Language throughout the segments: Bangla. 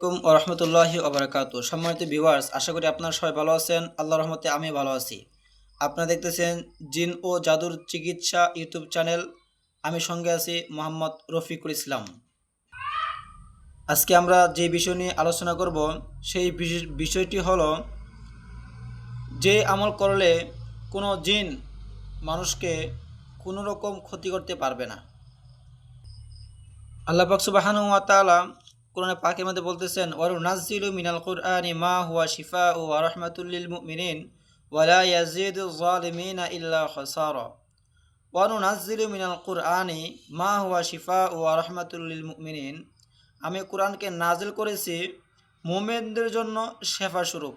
আলাইকুম ও রহমতুল্লাহি ওবরাকাত সম্মানিত ভিউয়ার্স আশা করি আপনারা সবাই ভালো আছেন। আল্লাহ রহমতে আমি ভালো আছি। আপনারা দেখতেছেন জিন ও জাদুর চিকিৎসা ইউটিউব চ্যানেল। আমি সঙ্গে আছি মোহাম্মদ রফিকুল ইসলাম। আজকে আমরা যে বিষয় নিয়ে আলোচনা করব, সেই বিষয়টি হলো যে আমল করলে কোনো জিন মানুষকে কোনো রকম ক্ষতি করতে পারবে না। আল্লাহ পাক সুবাহানু ওয়া তাআলা কোরআনে পাকের মধ্যে বলতেছেন ওয়ারু নাজিলু মিনাল কুরআনি মা হুয়া শিফা ও রাহমাতুল লিল মুমিনিন ওয়ালা ইয়াজিদু যালিমিনা ইল্লা খাসারা। ওয়ারু নাজিলু মিনাল কুরআনি মা হুয়া শিফা ও রাহমাতুল লিল মুমিনিন। আমি কোরআনকে নাজিল করেছি মুমিনদের জন্য শেফা স্বরূপ।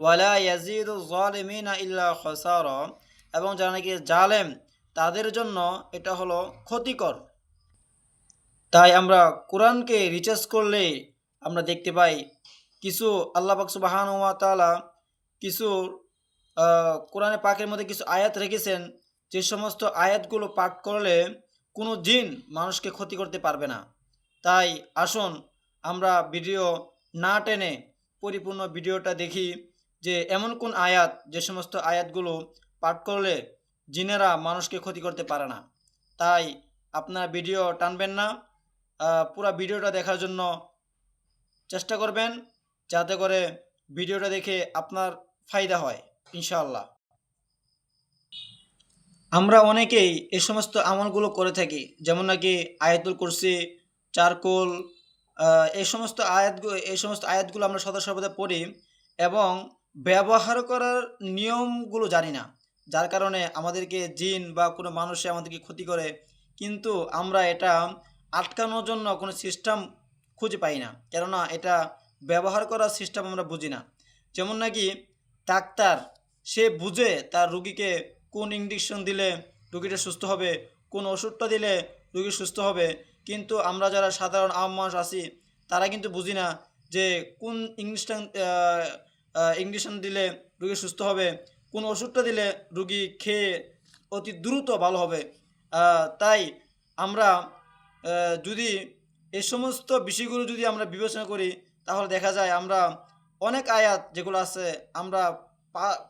ওয়ালা ইয়াজিদু যালিমিনা ইল্লা খাসারা। এবং যারা নাকি জালেম, তাদের জন্য এটা হলো ক্ষতিকর। তাই আমরা কোরআনকে রিচার্জ করলে আমরা দেখতে পাই কিছু আল্লাহ পাক সুবাহান তাআলা কিছু কোরআনে পাকের মধ্যে কিছু আয়াত রেখেছেন। যে সমস্ত আয়াতগুলো পাঠ করলে কোনো জিন মানুষকে ক্ষতি করতে পারবে না। তাই আসুন আমরা ভিডিও না টেনে পরিপূর্ণ ভিডিওটা দেখি যে এমন কোন আয়াত, যে সমস্ত আয়াতগুলো পাঠ করলে জিনেরা মানুষকে ক্ষতি করতে পারে না। তাই আপনারা ভিডিও টানবেন না। পুরা ভিডিওটা দেখার জন্য চেষ্টা করবেন, যাতে করে ভিডিওটা দেখে আপনার ফায়দা হয়, ইনশাআল্লাহ। আমরা অনেকেই এই সমস্ত আমলগুলো করে থাকি, যেমন নাকি আয়াতুল কুরসি, চারকোল এই সমস্ত আয়াতগুলো এই সমস্ত আয়াতগুলো আমরা সদা সর্বদা পড়ি এবং ব্যবহার করার নিয়মগুলো জানি না, যার কারণে আমাদেরকে জিন বা কোনো মানুষে আমাদেরকে ক্ষতি করে, কিন্তু আমরা এটা আটকানোর জন্য কোনো সিস্টেম খুঁজে পাই না। কেননা এটা ব্যবহার করার সিস্টেম আমরা বুঝি না। যেমন নাকি ডাক্তার, সে বুঝে তার রুগীকে কোন ইঞ্জেকশন দিলে রুগীটা সুস্থ হবে, কোন ওষুধটা দিলে রুগী সুস্থ হবে। কিন্তু আমরা যারা সাধারণ আম মানুষ আছি, তারা কিন্তু বুঝি না যে কোন ইংলিশটান ইংলিশন দিলে রুগী সুস্থ হবে, কোন ওষুধটা দিলে রুগী খেয়ে অতি দ্রুত ভালো হবে। তাই আমরা যদি এই সমস্ত বিষয়গুলো যদি আমরা বিবেচনা করি, তাহলে দেখা যায় আমরা অনেক আয়াত যেগুলো আছে আমরা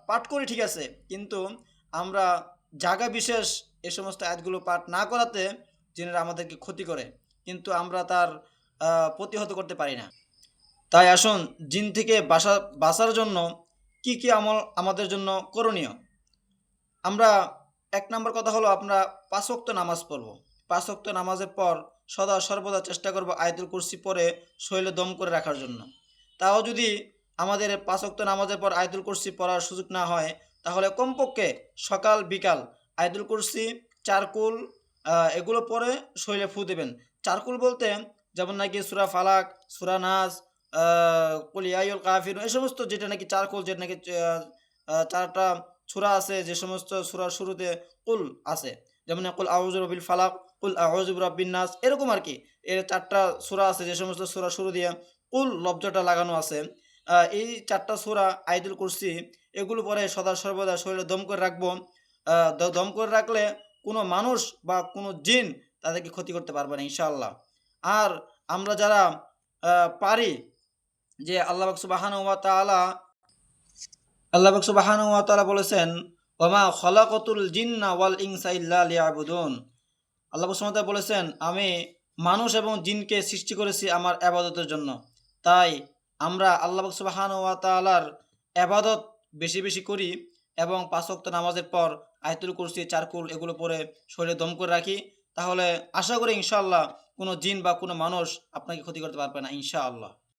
পাঠ করি ঠিক আছে, কিন্তু আমরা জায়গা বিশেষ এ সমস্ত আয়াতগুলো পাঠ না করাতে যিনারা আমাদেরকে ক্ষতি করে, কিন্তু আমরা তার প্রতিহত করতে পারি না। তাই আসুন জিন থেকে বাসা, বাঁচার জন্য কি কি আমল আমাদের জন্য করণীয়? আমরা এক নম্বর কথা হলো, আমরা পাঁচ ওয়াক্ত নামাজ পড়ব। পাঁচ ওয়াক্ত নামাজের পর সদা সর্বদা চেষ্টা করব আয়তুল কুরসি পরে শরীরে দম করে রাখার জন্য। তাও যদি আমাদের পাঁচ ওয়াক্ত নামাজের পর আয়তুল কুরসি পড়ার সুযোগ না হয়, তাহলে কমপক্ষে সকাল, বিকাল আয়তুল কুরসি, চারকুল এগুলো পরে শরীরে ফু দেবেন। চারকুল বলতে যেমন নাকি সুরা ফালাক, সুরা নাজ কলিয়াইল কাফির এই সমস্ত যেটা নাকি চারকুল, যেটা নাকি চারটা সুরা আছে, যে সমস্ত সুরার শুরুতে কুল আছে। যেমন কুল আউজ রবিল ফালাক কুল আউজ রব্বিন নাস এরকম আর কি। এর চারটা সুরা আছে, যে সমস্ত সুরা শুরু দিয়ে কুল লব্জটা লাগানো আছে। এই চারটা সুরা আইদুল কুরসি, এগুলো পরে সদা সর্বদা শরীরে দম করে রাখব। দম করে রাখলে কোনো মানুষ বা কোনো জিন তাদেরকে ক্ষতি করতে পারবে না, ইনশাআল্লাহ। আর আমরা যারা পারি যে আল্লাহ সুবাহান ওয়া তাআলা, আল্লাহ সুবাহান ওয়া তাআলা বলেছেন ওমা খলাকতুল জিন্না ওয়াল লিয়াবুদুন। আল্লাহ বলেছেন, আমি মানুষ এবং জিনকে সৃষ্টি করেছি আমার আবাদতের জন্য। তাই আমরা আল্লাহ সুবাহান ওয়া তাআলার আবাদত বেশি বেশি করি এবং পাঁচ ওয়াক্ত নামাজের পর আয়তুল কুরসি, চারকুল এগুলো পরে শরীরে দম করে রাখি। তাহলে আশা করি ইনশাআল্লাহ কোনো জিন বা কোনো মানুষ আপনাকে ক্ষতি করতে পারবে না, ইনশাআল্লাহ।